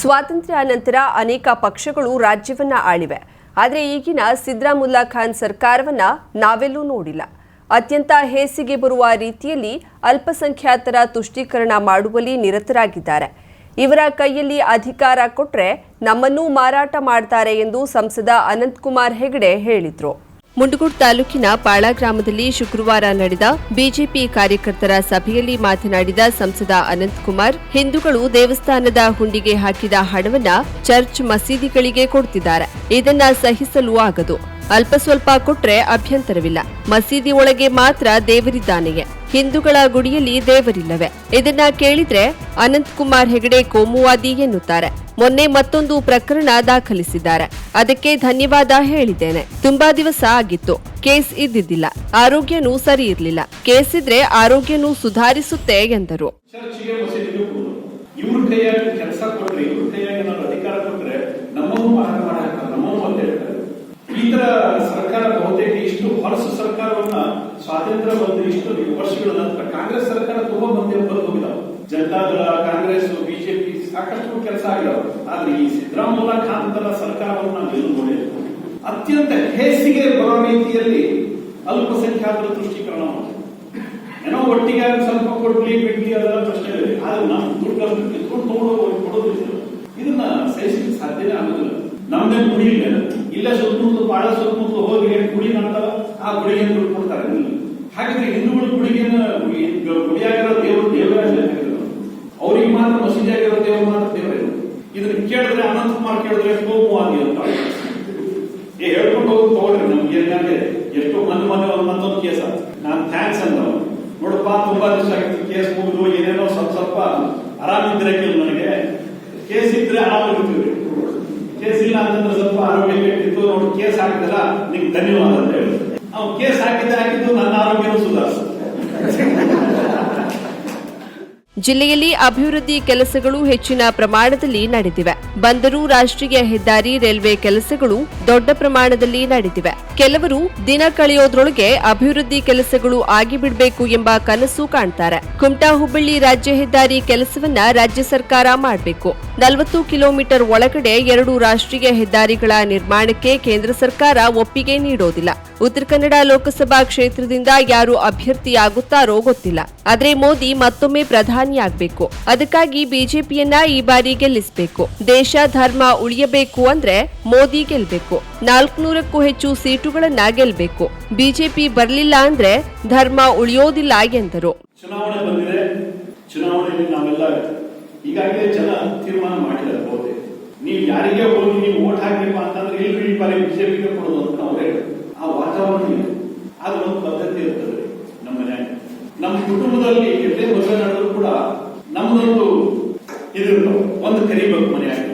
ಸ್ವಾತಂತ್ರ್ಯ ನಂತರ ಅನೇಕ ಪಕ್ಷಗಳು ರಾಜ್ಯವನ್ನ ಆಳಿವೆ. ಆದರೆ ಈಗಿನ ಸಿದ್ದರಾಮುಲ್ಲಾ ಖಾನ್ ಸರ್ಕಾರವನ್ನ ನಾವೆಲ್ಲೂ ನೋಡಿಲ್ಲ. ಅತ್ಯಂತ ಹೇಸಿಗೆ ಬರುವ ರೀತಿಯಲ್ಲಿ ಅಲ್ಪಸಂಖ್ಯಾತರ ತುಷ್ಟೀಕರಣ ಮಾಡುವಲ್ಲಿ ನಿರತರಾಗಿದ್ದಾರೆ. ಇವರ ಕೈಯಲ್ಲಿ ಅಧಿಕಾರ ಕೊಟ್ಟರೆ ನಮ್ಮನ್ನೂ ಮಾರಾಟ ಮಾಡ್ತಾರೆ ಎಂದು ಸಂಸದ ಅನಂತಕುಮಾರ್ ಹೆಗಡೆ ಹೇಳಿದ್ರು. ಮುಂಡಗೋಡ್ ತಾಲೂಕಿನ ಪಾಳ ಗ್ರಾಮದಲ್ಲಿ ಶುಕ್ರವಾರ ನಡೆದ ಬಿಜೆಪಿ ಕಾರ್ಯಕರ್ತರ ಸಭೆಯಲ್ಲಿ ಮಾತನಾಡಿದ ಸಂಸದ ಅನಂತಕುಮಾರ್ ಹಿಂದೂಗಳು ದೇವಸ್ಥಾನದ ಹುಂಡಿಗೆ ಹಾಕಿದ ಹಣವನ್ನ ಚರ್ಚ್ ಮಸೀದಿಗಳಿಗೆ ಕೊಡ್ತಿದ್ದಾರೆ. ಇದನ್ನ ಸಹಿಸಲು ಆಗದು. ಅಲ್ಪ ಸ್ವಲ್ಪ ಕೊಟ್ರೆ ಅಭ್ಯಂತರವಿಲ್ಲ. ಮಸೀದಿ ಒಳಗೆ ಮಾತ್ರ ದೇವರಿದ್ದಾನೆಯೇ? ಹಿಂದೂಗಳ ಗುಡಿಯಲ್ಲಿ ದೇವರಿಲ್ಲವೆ. ಇದನ್ನ ಕೇಳಿದ್ರೆ ಅನಂತಕುಮಾರ್ ಹೆಗಡೆ ಕೋಮುವಾದಿ ಎನ್ನುತ್ತಾರೆ. ಮೊನ್ನೆ ಮತ್ತೊಂದು ಪ್ರಕರಣ ದಾಖಲಿಸಿದ್ದಾರೆ. ಅದಕ್ಕೆ ಧನ್ಯವಾದ ಹೇಳಿದ್ದೇನೆ. ತುಂಬಾ ದಿವಸ ಆಗಿತ್ತು. ಕೇಸ್ ಇದ್ದಿದ್ದಿಲ್ಲ. ಆರೋಗ್ಯನೂ ಸರಿ ಇರಲಿಲ್ಲ. ಕೇಸ್ ಇದ್ರೆ ಆರೋಗ್ಯನೂ ಸುಧಾರಿಸುತ್ತೆ ಎಂದರು. ಈ ತರ ಸರ್ಕಾರ ಬಹುತೇಕ ಇಷ್ಟು ಹೊಲಸು ಸರ್ಕಾರವನ್ನ ಸ್ವಾತಂತ್ರ್ಯ ಬಂದು ಇಷ್ಟು ವರ್ಷಗಳ ನಂತರ ಕಾಂಗ್ರೆಸ್ ಸರ್ಕಾರ ತುಂಬಾ ಮಂದಿ ಬಂದು ಹೋಗಿದಾವೆ. ಜನತಾದಳ, ಕಾಂಗ್ರೆಸ್, ಬಿಜೆಪಿ ಸಾಕಷ್ಟು ಕೆಲಸ ಆಗಿದಾವೆ. ಆದ್ರೆ ಈ ಸಿದ್ದರಾಮಯ್ಯ ಕಾಂತರ ತರ ಸರ್ಕಾರವನ್ನು ನಾವು ಎಲ್ಲೂ ನೋಡಿಲ್ಲ. ಅತ್ಯಂತ ಹೇಸಿಗೆ ಬರೋ ರೀತಿಯಲ್ಲಿ ಅಲ್ಪಸಂಖ್ಯಾತರ ತುಷ್ಟೀಕರಣ ಏನೋ ಒಟ್ಟಿಗೆ ಸ್ವಲ್ಪ ಕೊಡ್ಲಿ, ಬಿಡ್ಲಿ ಅದೆಲ್ಲ ಪ್ರಶ್ನೆ ಇದೆ. ಆದ್ರೆ ನಮ್ಮ ದುಡ್ಡು ದುಡ್ಡು ತಗೊಂಡು ಕೊಡೋದಿಲ್ಲ ಇದನ್ನ ಸಹಿಸಲಿಕ್ಕೆ ಸಾಧ್ಯನೇ ಆಗೋದಿಲ್ಲ. ನಮ್ದೇ ಗುಡಿ ಇಲ್ಲೇ ಸುತ್ತಮುತ್ತಲು ಬಹಳ ಸುತ್ತಮುತ್ತಲು ಹೋಗಿ ಹೇಳಿ ಗುಡಿ ಮಾಡ್ತಾರ ಆ ಗುಡಿಗೆ ಕೊಡ್ತಾರೆ ಹಾಗಿದ್ರೆ ಹಿಂದೂಗಳು ಗುಡಿಗೇನ ಗುಡಿಯಾಗಿರೋ ದೇವರು ದೇವರಾಜ ಅವ್ರಿಗೆ ಮಾತ್ರ ಮಸೀದಿ ಆಗಿರೋ ದೇವರು ಮಾತ್ರ ದೇವರೇ. ಇದನ್ನ ಕೇಳಿದ್ರೆ ಅನಂತಕುಮಾರ್ ಕೇಳಿದ್ರೆ ಕೋಮುವಾದಿ ಅಂತ. ಹೇಳ್ಕೊಂಡು ಹೋಗಿ ತಗೊಳ್ರಿ ನಮ್ಗೆ. ಏನಂದ್ರೆ ಎಷ್ಟೋ ಮಂದಿ ಒಂದು ಮತ್ತೊಂದು ಆಯ್ತು ನಾನ್ ಥ್ಯಾಂಕ್ಸ್ ಅಂತ ನೋಡಪ್ಪ, ತುಂಬಾ ದಿವಸ ಆಗಿತ್ತು ಕೇಸ್ ಮುಗಿದು ಏನೇನೋ ಸ್ವಲ್ಪ ಸ್ವಲ್ಪ ಆರಾಮಿದ್ರಕ್ಕಿಲ್ಲ ನನಗೆ. ಕೇಸ್ ಇದ್ರೆ ಆರಾಮಿರ್ತೀವಿ ಕೇಸ್ ಇಲ್ಲ ಅಂತಂದ್ರೆ ಸ್ವಲ್ಪ ಆರೋಗ್ಯ ಕೆಟ್ಟಿತ್ತು ನೋಡಿ ಕೇಸ್ ಹಾಕಿದಲ್ಲ, ನಿಮ್ಗೆ ಧನ್ಯವಾದ ಅಂತ ಹೇಳಿ. ನಾವು ಕೇಸ್ ಹಾಕಿದ್ದ ಹಾಕಿದ್ದು ನನ್ನ ಆರೋಗ್ಯನೂ ಜಿಲ್ಲೆಯಲ್ಲಿ ಅಭಿವೃದ್ಧಿ ಕೆಲಸಗಳು ಹೆಚ್ಚಿನ ಪ್ರಮಾಣದಲ್ಲಿ ನಡೆದಿವೆ. ಬಂದರು ರಾಷ್ಟ್ರೀಯ ಹೆದ್ದಾರಿ ರೈಲ್ವೆ ಕೆಲಸಗಳು ದೊಡ್ಡ ಪ್ರಮಾಣದಲ್ಲಿ ನಡೆದಿವೆ. ಕೆಲವರು ದಿನ ಕಳೆಯೋದ್ರೊಳಗೆ ಅಭಿವೃದ್ಧಿ ಕೆಲಸಗಳು ಆಗಿಬಿಡಬೇಕು ಎಂಬ ಕನಸು ಕಾಣ್ತಾರೆ. ಕುಮಟಾ ಹುಬ್ಬಳ್ಳಿ ರಾಜ್ಯ ಹೆದ್ದಾರಿ ಕೆಲಸವನ್ನ ರಾಜ್ಯ ಸರ್ಕಾರ ಮಾಡಬೇಕು. ನಲವತ್ತು ಕಿಲೋಮೀಟರ್ ಒಳಗಡೆ ಎರಡು ರಾಷ್ಟ್ರೀಯ ಹೆದ್ದಾರಿಗಳ ನಿರ್ಮಾಣಕ್ಕೆ ಕೇಂದ್ರ ಸರ್ಕಾರ ಒಪ್ಪಿಗೆ ನೀಡೋದಿಲ್ಲ. ಉತ್ತರ ಕನ್ನಡ ಲೋಕಸಭಾ ಕ್ಷೇತ್ರದಿಂದ ಯಾರು ಅಭ್ಯರ್ಥಿಯಾಗುತ್ತಾರೋ ಗೊತ್ತಿಲ್ಲ. ಆದ್ರೆ ಮೋದಿ ಮತ್ತೊಮ್ಮೆ ಪ್ರಧಾನಿಯಾಗಬೇಕು ಅದಕ್ಕಾಗಿ ಬಿಜೆಪಿಯನ್ನ ಈ ಬಾರಿ ಗೆಲ್ಲಿಸಬೇಕು. ದೇಶ, ಧರ್ಮ ಉಳಿಯಬೇಕು ಅಂದ್ರೆ ಮೋದಿ ಗೆಲ್ಲಬೇಕು ನಾಲ್ಕುನೂರಕ್ಕೂ ಹೆಚ್ಚು ಸೀಟುಗಳನ್ನ ಗೆಲ್ಲಬೇಕು ಬಿಜೆಪಿ ಬರಲಿಲ್ಲ ಅಂದ್ರೆ ಧರ್ಮ ಉಳಿಯೋದಿಲ್ಲ ಎಂದರು. ಚುನಾವಣೆ ಬಂದಿದೆ. ಚುನಾವಣೆಯಲ್ಲಿ ನಾವೆಲ್ಲ ಈಗಾಗಲೇ ಜನ ತೀರ್ಮಾನ ಮಾಡಿದ್ದಾರೆ ಬಹುತೇಕ. ನೀವು ಯಾರಿಗೆ ಹೋಗಿ ನೀವು ಓಟ್ ಹಾಕಿಪ್ಪ ಅಂತಂದ್ರೆ ಇಲ್ಲಿ ಬಾರಿ ಬಿಜೆಪಿಗೆ ಕೊಡೋದು ಅಂತ ನಾವು ಹೇಳಿ ಆ ವಾತಾವರಣ ಇದೆ. ಆದ್ರೆ ಒಂದು ಪದ್ಧತಿ ಇರ್ತದೆ ನಮ್ಮ ಮನ್ಯಾಗ ನಮ್ಮ ಕುಟುಂಬದಲ್ಲಿ ಎಲ್ಲೇ ಮದುವೆ ನಡೆದ್ರು ಕೂಡ ನಮ್ದೊಂದು ಇದಿರ್ತಾವ ಒಂದು ಕರಿಬೇಕು ಮನೆಯಾಗಿ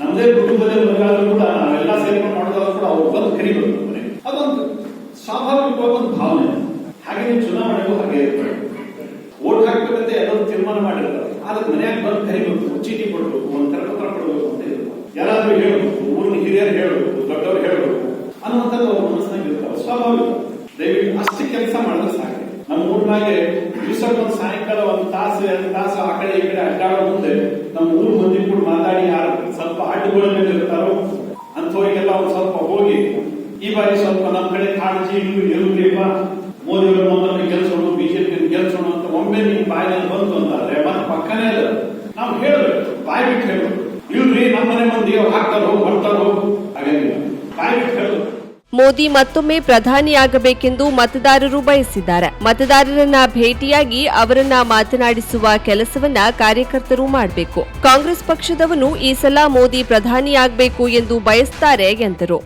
ನಮ್ದೇ ಕುಟುಂಬದಲ್ಲಿ ಮದುವೆ ಕೂಡ ನಾವೆಲ್ಲ ಸೇರ್ಕೊಂಡು ಮಾಡಿದಾಗ ಕೂಡ ಅವ್ರು ಬಂದು ಕರಿಬೇಕು ಮನೆ. ಅದೊಂದು ಸ್ವಾಭಾವಿಕವಾಗಿ ಒಂದು ಭಾವನೆ. ಹಾಗೆ ಚುನಾವಣೆಗೂ ಹಾಗೆ ಇರ್ತಾರೆ ಓಟ್ ಹಾಕ್ಬೇಕಂತ ಎಲ್ಲರೂ ತೀರ್ಮಾನ ಮಾಡಿರ್ತಾರೆ. ಆದ್ರೆ ಮನೆಯಾಗ ಬಂದು ಕರಿಬೇಕು, ಚೀಟಿ ಕೊಡ್ಬೇಕು, ಒಂದ್ ಕರಪತ್ರ ಕೊಡ್ಬೇಕು ಅಂತ ಯಾರಾದ್ರೂ ಹೇಳ್ಬೇಕು, ಊರಿನ ಹಿರಿಯರು ಹೇಳ್ಬೇಕು, ದೊಡ್ಡವರು ಹೇಳ್ಬೇಕು, ಅನ್ನುವಂಥದ್ದು ಅವ್ರ ಮನಸ್ಸಿನಾಗ ಇರ್ತಾವೆ. ಸ್ವಾಭಾವಿಕ. ದಯವಿಟ್ಟು ಅಷ್ಟು ಕೆಲಸ ಮಾಡಿದ್ರೆ ಸಾಕು. ನಮ್ಮ ಊರ್ನಾಗೆ ದಿವಸಕ್ಕೊಂದು ಸಾಯಂಕಾಲ ಒಂದು ತಾಸು, ಎರಡು ತಾಸು ಆ ಕಡೆ ಈ ಕಡೆ ಅಡ್ಡಾಡೋ ಮುಂದೆ ನಮ್ಮ ಊರ್ ಮಂದಿ ಕೂಡ ಮಾತಾಡಿ ಯಾರು ಸ್ವಲ್ಪ ಅಡ್ಡುಗಳ ಮೇಲೆ ಇರ್ತಾರೋ, ಅಂಥವರಿಗೆಲ್ಲ ಒಂದು ಸ್ವಲ್ಪ ಹೋಗಿ, ಈ ಬಾರಿ ಸ್ವಲ್ಪ ನಮ್ಮ ಕಡೆ ಕಾಳಜಿ ಇಲ್ಲೂ ಮೋದಿ ಅವರು ನಮ್ಮನ್ನು ಗೆಲ್ಸೋಣ ಬಿಜೆಪಿ ಗೆಲ್ಸೋಣ ಅಂತ ಒಮ್ಮೆ ನಿಮ್ ಬಾಯಿನಲ್ಲಿ ಬಂತು ಅಂತಾದ್ರೆ ಮತ್ತೆ ಪಕ್ಕನೇ ಇಲ್ಲ ನಾವು ಹೇಳ್ಬೇಕು ಬಾಯಿ ಬಿಟ್ಟು ಹೇಳ್ಬೇಕು ಇಲ್ರಿ ನಮ್ಮ ಮನೆ ಮಂದಿ ಹಾಕ್ತಾರೋ ಬರ್ತಾರೋ ಹಾಗೇನಿಲ್ಲ ಬಾಯಿ ಬಿಟ್ಟು ಹೇಳ್ಬೇಕು ಮೋದಿ ಮತ್ತೊಮ್ಮೆ ಪ್ರಧಾನಿಯಾಗಬೇಕೆಂದು ಮತದಾರರು ಬಯಸಿದ್ದಾರೆ. ಮತದಾರರನ್ನ ಭೇಟಿಯಾಗಿ ಅವರನ್ನ ಮಾತನಾಡಿಸುವ ಕೆಲಸವನ್ನ ಕಾರ್ಯಕರ್ತರು ಮಾಡಬೇಕು. ಕಾಂಗ್ರೆಸ್ ಪಕ್ಷದವನು ಈ ಸಲ ಮೋದಿ ಪ್ರಧಾನಿಯಾಗಬೇಕು ಎಂದು ಬಯಸ್ತಾರೆ ಎಂದರು.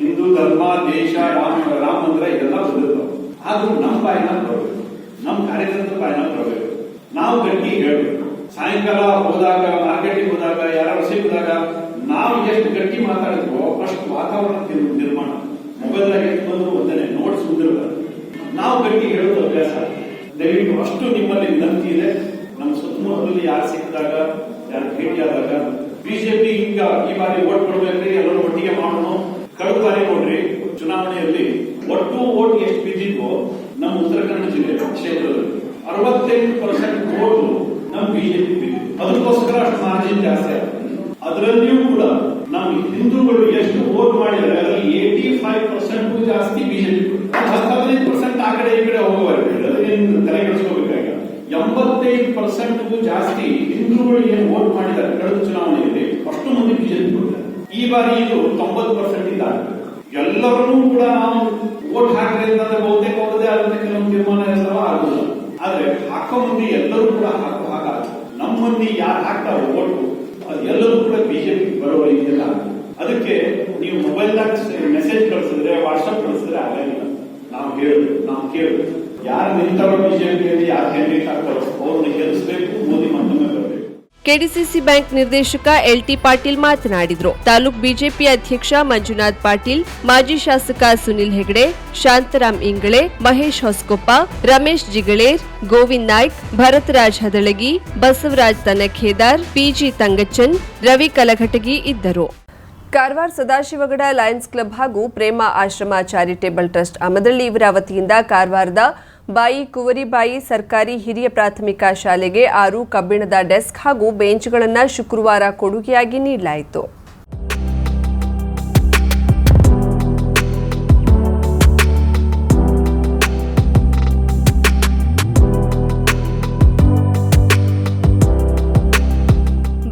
ಹಿಂದೂ ಧರ್ಮ, ದೇಶ, ರಾಮ ನಮ್ಮ ಬಾಯಿನ ಬರಬೇಕು ನಮ್ಮ ಕಾರ್ಯಕರ್ತರ ಬಾಯಿನ ಬರಬೇಕು. ನಾವು ಗಟ್ಟಿ ಹೇಳಬೇಕು. ಸಾಯಂಕಾಲ ಹೋದಾಗ, ಮಾರ್ಕೆಟಿಗೆ ಹೋದಾಗ, ಯಾರು ಸಿಕ್ಕಿದಾಗ ನಾವು ಎಷ್ಟು ಗಟ್ಟಿ ಮಾತಾಡಿದ್ವೋ ಅಷ್ಟು ವಾತಾವರಣ ನಿರ್- ನಿರ್ಮಾಣ. ಮೊಬೈಲ್ದಾಗ ಎಷ್ಟು ಬಂದ್ರು ಒಂದನೇ ನೋಟ್ಸ್ ಬಂದಿರ್ತಾರೆ ನಾವು ಗಟ್ಟಿ ಹೇಳೋದು ಅಭ್ಯಾಸ. ದಯವಿಟ್ಟು ಅಷ್ಟು ನಿಮ್ಮಲ್ಲಿ ವಿನಂತಿ ಇದೆ. ನಮ್ಮ ಸುತ್ತಮುತ್ತಲಲ್ಲಿ ಯಾರು ಸಿಕ್ಕಿದಾಗ, ಯಾರು ಭೇಟಿಯಾದಾಗ ಬಿಜೆಪಿ ಈಗ ಈ ಬಾರಿ ಓಟ್ ಕೊಡ್ಬೇಕ್ರಿ, ಎಲ್ಲರೂ ಒಟ್ಟಿಗೆ ಮಾಡೋಣ. ಕಳೆದ ಬಾರಿ ನೋಡ್ರಿ. ಚುನಾವಣೆಯಲ್ಲಿ ಒಟ್ಟು ಓಟ್ ಎಷ್ಟು ಬಿದ್ದಿದ್ವೋ ನಮ್ಮ ಉತ್ತರ ಕನ್ನಡ ಜಿಲ್ಲೆ ಕ್ಷೇತ್ರದಲ್ಲಿ ಅರವತ್ತೆಂಟು ಪರ್ಸೆಂಟ್ ಓಟು ನಮ್ಮ ಬಿಜೆಪಿ ಬಿದ್ದಿತ್ತು ಅದಕ್ಕೋಸ್ಕರ ಅಷ್ಟು ಮಾರ್ಜಿನ್ ಜಾಸ್ತಿ ಅದರಲ್ಲಿಯೂ ಕೂಡ ನಾವು ಹಿಂದೂಗಳು ಎಷ್ಟು ವೋಟ್ ಮಾಡಿದರೆ ಅದರಲ್ಲಿ ಏಟಿ ಫೈವ್ ಪರ್ಸೆಂಟ್ ಜಾಸ್ತಿ ಬಿಜೆಪಿ ಹದಿನೈದು ಪರ್ಸೆಂಟ್ ಆ ಕಡೆ ಈ ಕಡೆ ಹೋಗುವವರೆಗೆ ತಲೆ ಕೆಡಿಸ್ಕೋಬೇಕಾಗ ಎಂಬತ್ತೈದು ಪರ್ಸೆಂಟ್ ಜಾಸ್ತಿ ಹಿಂದೂಗಳು ಏನು ವೋಟ್ ಮಾಡಿದ್ದಾರೆ ಕಳೆದ ಚುನಾವಣೆಯಲ್ಲಿ ಅಷ್ಟು ಮಂದಿ ಬಿಜೆಪಿ ಕೊಡ್ತಾರೆ ಈ ಬಾರಿ ಇದು ತೊಂಬತ್ತು ಪರ್ಸೆಂಟ್ ಇಂದ ಆಗ್ತದೆ ಎಲ್ಲರನ್ನೂ ಕೂಡ ನಾವು ವೋಟ್ ಹಾಕಿದ್ರೆ ಅಂತಂದ್ರೆ ಬಹುತೇಕ ಅವ್ರದೇ ಆದಂತ ಕೆಲವೊಂದು ತೀರ್ಮಾನ ಇರ್ತಾವ ಆಗುದಿಲ್ಲ ಆದ್ರೆ ಹಾಕೋ ಮಂದಿ ಎಲ್ಲರೂ ಕೂಡ ಹಾಕೋ ಹಾಗಾಗ್ತದೆ ನಮ್ಮ ಮಂದಿ ಯಾರು ಹಾಕ್ತಾರೋ ವೋಟು ಅದು ಎಲ್ಲರೂ ಕೂಡ ಬಿಜೆಪಿ ಬರುವ ರೀತಿಯಲ್ಲಿ ಆಗ್ತದೆ ಅದಕ್ಕೆ ನೀವು ಮೊಬೈಲ್ದಾಗ ಮೆಸೇಜ್ ಕಳಿಸಿದ್ರೆ ವಾಟ್ಸ್ಆಪ್ ಕಳಿಸಿದ್ರೆ ಆಗಂಗಿಲ್ಲ ನಾವು ಹೇಳುದು ನಾವು ಕೇಳುದು ಯಾರು ನಿಂತಾರೋ ಬಿಜೆಪಿಯಲ್ಲಿ ಯಾರು ಕ್ಯಾಂಡಿಡೇಟ್ ಆಗ್ತಾರೋ ಅವ್ರನ್ನ ಗೆಲ್ಲಿಸಬೇಕು ಮೋದಿ ಮತ್ತೊಮ್ಮೆ ಬರಬೇಕು ಕೆಡಿಸಿಸಿ ಬ್ಯಾಂಕ್ ನಿರ್ದೇಶಕ ಎಲ್ಟಿ ಪಾಟೀಲ್ ಮಾತನಾಡಿದರು. ತಾಲೂಕ್ ಬಿಜೆಪಿ ಅಧ್ಯಕ್ಷ ಮಂಜುನಾಥ್ ಪಾಟೀಲ್, ಮಾಜಿ ಶಾಸಕ ಸುನಿಲ್ ಹೆಗಡೆ ಶಾಂತರಾಮ್ ಇಂಗಳೆ, ಮಹೇಶ್ ಹೊಸಕೊಪ್ಪ, ರಮೇಶ್ ಜಿಗಳೇರ್, ಗೋವಿಂದ್ ನಾಯ್ಕ್, ಭರತರಾಜ್ ಹದಳಗಿ, ಬಸವರಾಜ್ ತನಖೇದಾರ್, ಪಿಜಿ ತಂಗಚ್ಚನ್, ರವಿ ಕಲಘಟಗಿ ಇದ್ದರು. ಕಾರವಾರ ಸದಾಶಿವಗಡ ಲಯನ್ಸ್ ಕ್ಲಬ್ ಹಾಗೂ ಪ್ರೇಮ ಆಶ್ರಮ ಚಾರಿಟೇಬಲ್ ಟ್ರಸ್ಟ್ ಅಮದಳ್ಳಿ ಇವರ ವತಿಯಿಂದ ಕಾರವಾರದ ಬಾಯಿ ಕುವರಿಬಾಯಿ ಸರ್ಕಾರಿ ಹಿರಿಯ ಪ್ರಾಥಮಿಕ ಶಾಲೆಗೆ ಆರು ಕಬ್ಬಿಣದ ಡೆಸ್ಕ್ ಹಾಗೂ ಬೆಂಚ್ಗಳನ್ನು ಶುಕ್ರವಾರ ಕೊಡುಗೆಯಾಗಿ ನೀಡಲಾಯಿತು.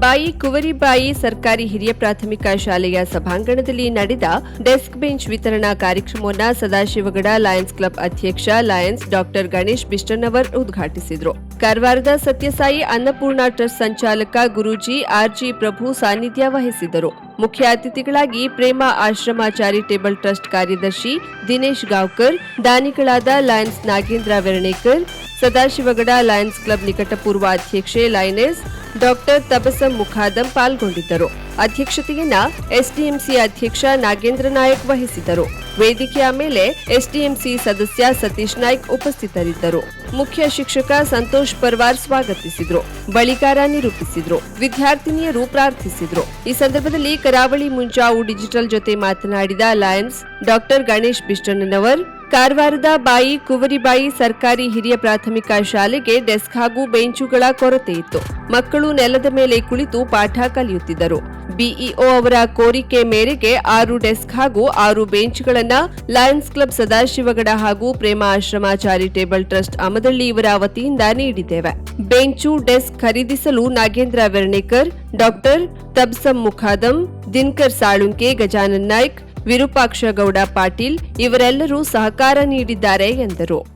ಬಾಯಿ ಕುವರಿಬಾಯಿ ಸರ್ಕಾರಿ ಹಿರಿಯ ಪ್ರಾಥಮಿಕ ಶಾಲೆಯ ಸಭಾಂಗಣದಲ್ಲಿ ನಡೆದ ಡೆಸ್ಕ್ ಬೆಂಚ್ ವಿತರಣಾ ಕಾರ್ಯಕ್ರಮವನ್ನು ಸದಾಶಿವಗಡ ಲಯನ್ಸ್ ಕ್ಲಬ್ ಅಧ್ಯಕ್ಷ ಲಯನ್ಸ್ ಡಾಕ್ಟರ್ ಗಣೇಶ್ ಬಿಷ್ಟನವರ್ ಉದ್ಘಾಟಿಸಿದರು. ಕಾರವಾರದ ಸತ್ಯಸಾಯಿ ಅನ್ನಪೂರ್ಣ ಟ್ರಸ್ಟ್ ಸಂಚಾಲಕ ಗುರೂಜಿ ಆರ್ಜಿ ಪ್ರಭು ಸಾನ್ನಿಧ್ಯ ವಹಿಸಿದರು. ಮುಖ್ಯ ಅತಿಥಿಗಳಾಗಿ ಪ್ರೇಮ ಆಶ್ರಮ ಚಾರಿಟೇಬಲ್ ಟ್ರಸ್ಟ್ ಕಾರ್ಯದರ್ಶಿ Dinesh Gaonkar, ದಾನಿಗಳಾದ lions Nagendra Veranekar, Sadashivgad lions club ನಿಕಟಪೂರ್ವ ಅಧ್ಯಕ್ಷೆ ಲಯನೆಸ್ ಡಾಕ್ಟರ್ ತಬಸಂ ಮುಖಾದಂ ಪಾಲ್ಗೊಂಡಿದ್ದರು. ಅಧ್ಯಕ್ಷತೆಯನ್ನ ಎಸ್ಡಿಎಂಸಿ ಅಧ್ಯಕ್ಷ ನಾಗೇಂದ್ರ ನಾಯಕ್ ವಹಿಸಿದರು ವೇದಿಕೆಯ ಮೇಲೆ ಎಸ್ಡಿಎಂಸಿ ಸದಸ್ಯ ಸತೀಶ್ ನಾಯ್ಕ್ ಉಪಸ್ಥಿತರಿದ್ದರು. ಮುಖ್ಯ ಶಿಕ್ಷಕ ಸಂತೋಷ್ ಪರ್ವಾರ್ ಸ್ವಾಗತಿಸಿದ್ರು. ಬಳಿಕಾರ ನಿರೂಪಿಸಿದ್ರು. ವಿದ್ಯಾರ್ಥಿನಿಯರು ಪ್ರಾರ್ಥಿಸಿದ್ರು. ಈ ಸಂದರ್ಭದಲ್ಲಿ ಕರಾವಳಿ ಮುಂಜಾವು ಡಿಜಿಟಲ್ ಜೊತೆ ಮಾತನಾಡಿದ ಲಯನ್ಸ್, ಡಾಕ್ಟರ್ ಗಣೇಶ್ ಬಿಷ್ಟಣ್ಣನವರ್, ಕಾರವಾರದ ಬಾಯಿ ಕುವರಿಬಾಯಿ ಸರ್ಕಾರಿ ಹಿರಿಯ ಪ್ರಾಥಮಿಕ ಶಾಲೆಗೆ ಡೆಸ್ಕ್ ಹಾಗೂ ಬೆಂಚುಗಳ ಕೊರತೆ ಇತ್ತು. ಮಕ್ಕಳು ನೆಲದ ಮೇಲೆ ಕುಳಿತು ಪಾಠ ಕಲಿಯುತ್ತಿದ್ದರು. ಬಿಇಒ ಅವರ ಕೋರಿಕೆ ಮೇರೆಗೆ ಆರು ಡೆಸ್ಕ್ ಹಾಗೂ ಆರು ಬೆಂಚ್ಗಳನ್ನ ಲಯನ್ಸ್ ಕ್ಲಬ್ ಸದಾಶಿವಗಡ ಹಾಗೂ ಪ್ರೇಮ ಆಶ್ರಮ ಚಾರಿಟೇಬಲ್ ಟ್ರಸ್ಟ್ ಅಮದಳ್ಳಿ ಇವರ ವತಿಯಿಂದ ನೀಡಿದ್ದೇವೆ. ಬೆಂಚು, ಡೆಸ್ಕ್ ಖರೀದಿಸಲು ನಾಗೇಂದ್ರ ವೆರ್ಣೇಕರ್, ಡಾಕ್ಟರ್ ತಬ್ಸಂ ಮುಖಾದಂ, ದಿನಕರ್ ಸಾಳುಂಕೆ, ಗಜಾನನ್ ನಾಯ್ಕ್, ವಿರೂಪಾಕ್ಷ ಗೌಡ ಪಾಟೀಲ್ ಇವರೆಲ್ಲರೂ ಸಹಕಾರ ನೀಡಿದ್ದಾರೆ ಎಂದರು.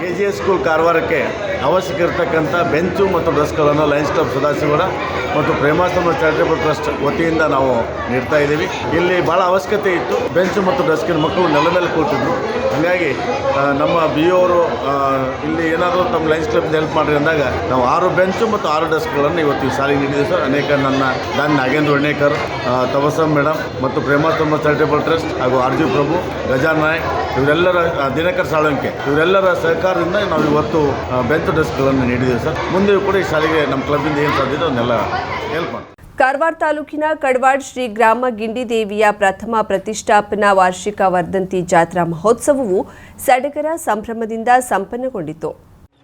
ಕೆಜಿಎಸ್ ಸ್ಕೂಲ್ ಕಾರವಾರಕ್ಕೆ ಅವಶ್ಯಕ ಇರತಕ್ಕಂಥ ಬೆಂಚು ಮತ್ತು ಡ್ರೆಸ್ಗಳನ್ನು ಲಯನ್ಸ್ ಕ್ಲಬ್ ಸದಾಶಿವರ ಮತ್ತು ಪ್ರೇಮಾಶ್ರಮ ಚಾರಿಟೇಬಲ್ ಟ್ರಸ್ಟ್ ವತಿಯಿಂದ ನಾವು ನೀಡ್ತಾ ಇದ್ದೀವಿ. ಇಲ್ಲಿ ಭಾಳ ಅವಶ್ಯಕತೆ ಇತ್ತು. ಬೆಂಚು ಮತ್ತು ಡೆಸ್ಕಿನ ಮಕ್ಕಳು ನೆಲ ಮೇಲೆ ಕೂತಿದ್ರು. ಹಾಗಾಗಿ ನಮ್ಮ ಬಿ ಅವರು ಇಲ್ಲಿ ಏನಾದರೂ ತಮ್ಮ ಲಯನ್ಸ್ ಕ್ಲಬ್ನ ಹೆಲ್ಪ್ ಮಾಡಿರಿ ಅಂದಾಗ ನಾವು ಆರು ಬೆಂಚು ಮತ್ತು ಆರು ಡೆಸ್ಕ್ಗಳನ್ನು ಇವತ್ತು ಈ ಶಾಲೆಗೆ ನೀಡಿದ್ದೀವಿ ಸರ್. ಅನೇಕ ನನ್ನ ದಾನ್ ನಾಗೇಂದ್ರ ವರ್ಣೇಕರ್ ತಬಸಮ್ ಮೇಡಮ್ ಮತ್ತು ಪ್ರೇಮಾಶ್ರಮ ಚಾರಿಟೇಬಲ್ ಟ್ರಸ್ಟ್ ಹಾಗೂ ಆರ್ ಜಿ ಪ್ರಭು ಗಜಾನ್ ಇವರೆಲ್ಲರ ದಿನಕರ್ ಸಾಳಂಕೆ ಇವರೆಲ್ಲರ ಸಹಕಾರದಿಂದ ನಾವು ಇವತ್ತು ಆ, ಬೆಂಚ್ ಡೆಸ್ಕ್ಗಳನ್ನು ನೀಡಿದ್ದೀವಿ ಸರ್. ಮುಂದೆ ಕೂಡ ಈ ಶಾಲೆಗೆ ನಮ್ಮ ಕ್ಲಬ್ಬಿಂದ ಏನು ಸಾಧ್ಯ ಅದನ್ನೆಲ್ಲ ಹೆಲ್ಪ್ ಮಾಡ್ತೀವಿ. ಕಾರವಾರ ತಾಲೂಕಿನ ಕಡವಾಡ್ ಶ್ರೀ ಗ್ರಾಮ ಗಿಂಡಿದೇವಿಯ ಪ್ರಥಮ ಪ್ರತಿಷ್ಠಾಪನಾ ವಾರ್ಷಿಕ ವರ್ಧಂತಿ ಜಾತ್ರಾ ಮಹೋತ್ಸವವು ಸಡಗರ ಸಂಭ್ರಮದಿಂದ ಸಂಪನ್ನಗೊಂಡಿತು.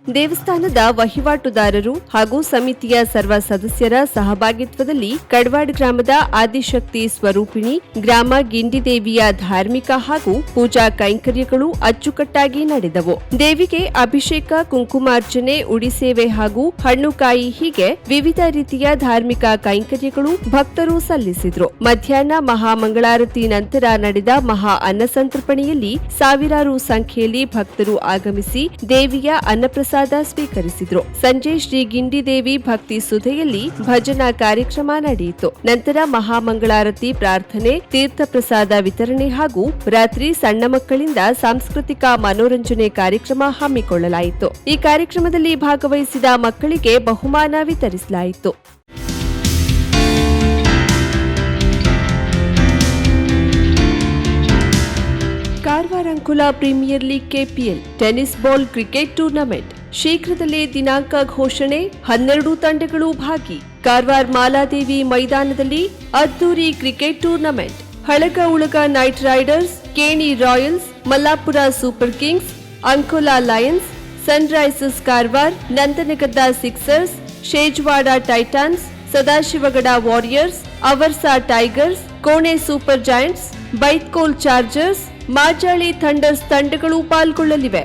ದೇವಸ್ಥಾನದ ವಹಿವಾಟುದಾರರು ಹಾಗೂ ಸಮಿತಿಯ ಸರ್ವ ಸದಸ್ಯರ ಸಹಭಾಗಿತ್ವದಲ್ಲಿ ಕಡ್ವಾಡ್ ಗ್ರಾಮದ ಆದಿಶಕ್ತಿ ಸ್ವರೂಪಿಣಿ, ಗ್ರಾಮ ಗಿಂಡಿದೇವಿಯ ಧಾರ್ಮಿಕ ಹಾಗೂ ಪೂಜಾ ಕೈಂಕರ್ಯಗಳು ಅಚ್ಚುಕಟ್ಟಾಗಿ ನಡೆದವು. ದೇವಿಗೆ ಅಭಿಷೇಕ, ಕುಂಕುಮಾರ್ಚನೆ ಉಡಿಸೇವೆ ಹಾಗೂ ಹಣ್ಣುಕಾಯಿ ಹೀಗೆ ವಿವಿಧ ರೀತಿಯ ಧಾರ್ಮಿಕ ಕೈಂಕರ್ಯಗಳು ಭಕ್ತರು ಸಲ್ಲಿಸಿದ್ರು. ಮಧ್ಯಾಹ್ನ ಮಹಾಮಂಗಳಾರತಿ ನಂತರ ನಡೆದ ಮಹಾ ಅನ್ನಸಂತರ್ಪಣೆಯಲ್ಲಿ ಸಾವಿರಾರು ಸಂಖ್ಯೆಯಲ್ಲಿ ಭಕ್ತರು ಆಗಮಿಸಿ ದೇವಿಯ ಅನ್ನಪ್ರಸಾದ ಸ್ವೀಕರಿಸಿದ್ರು. ಸಂಜೆ ಶ್ರೀ ಗಿಂಡಿದೇವಿ ಭಕ್ತಿ ಸುಧೆಯಲ್ಲಿ ಭಜನಾ ಕಾರ್ಯಕ್ರಮ ನಡೆಯಿತು. ನಂತರ ಮಹಾಮಂಗಳಾರತಿ, ಪ್ರಾರ್ಥನೆ, ತೀರ್ಥ ಪ್ರಸಾದ ವಿತರಣೆ ಹಾಗೂ ರಾತ್ರಿ ಸಣ್ಣ ಮಕ್ಕಳಿಂದ ಸಾಂಸ್ಕೃತಿಕ ಮನೋರಂಜನೆ ಕಾರ್ಯಕ್ರಮ ಹಮ್ಮಿಕೊಳ್ಳಲಾಯಿತು. ಈ ಕಾರ್ಯಕ್ರಮದಲ್ಲಿ ಭಾಗವಹಿಸಿದ ಮಕ್ಕಳಿಗೆ ಬಹುಮಾನ ವಿತರಿಸಲಾಯಿತು. ಕಾರ್ವಾರಂಕುಲ premier league KPL tennis ball cricket tournament. ಶೀಘ್ರದಲ್ಲೇ ದಿನಾಂಕ ಘೋಷಣೆ, ಹನ್ನೆರಡು ತಂಡಗಳು ಭಾಗಿ. ಕಾರವಾರ ಮಾಲಾದೇವಿ ಮೈದಾನದಲ್ಲಿ ಅದ್ದೂರಿ cricket tournament. Halaga Ulaga knight riders, Keni royals, Mallapur super kings, Ankola lions, sunrisers Karwar, Nandanagadda sixers, Shejwada titans, Sadashivgad warriors, Aversa tigers, Kone super giants, Baithkol chargers, Majali thunders ತಂಡಗಳು ಪಾಲ್ಗೊಳ್ಳಲಿವೆ.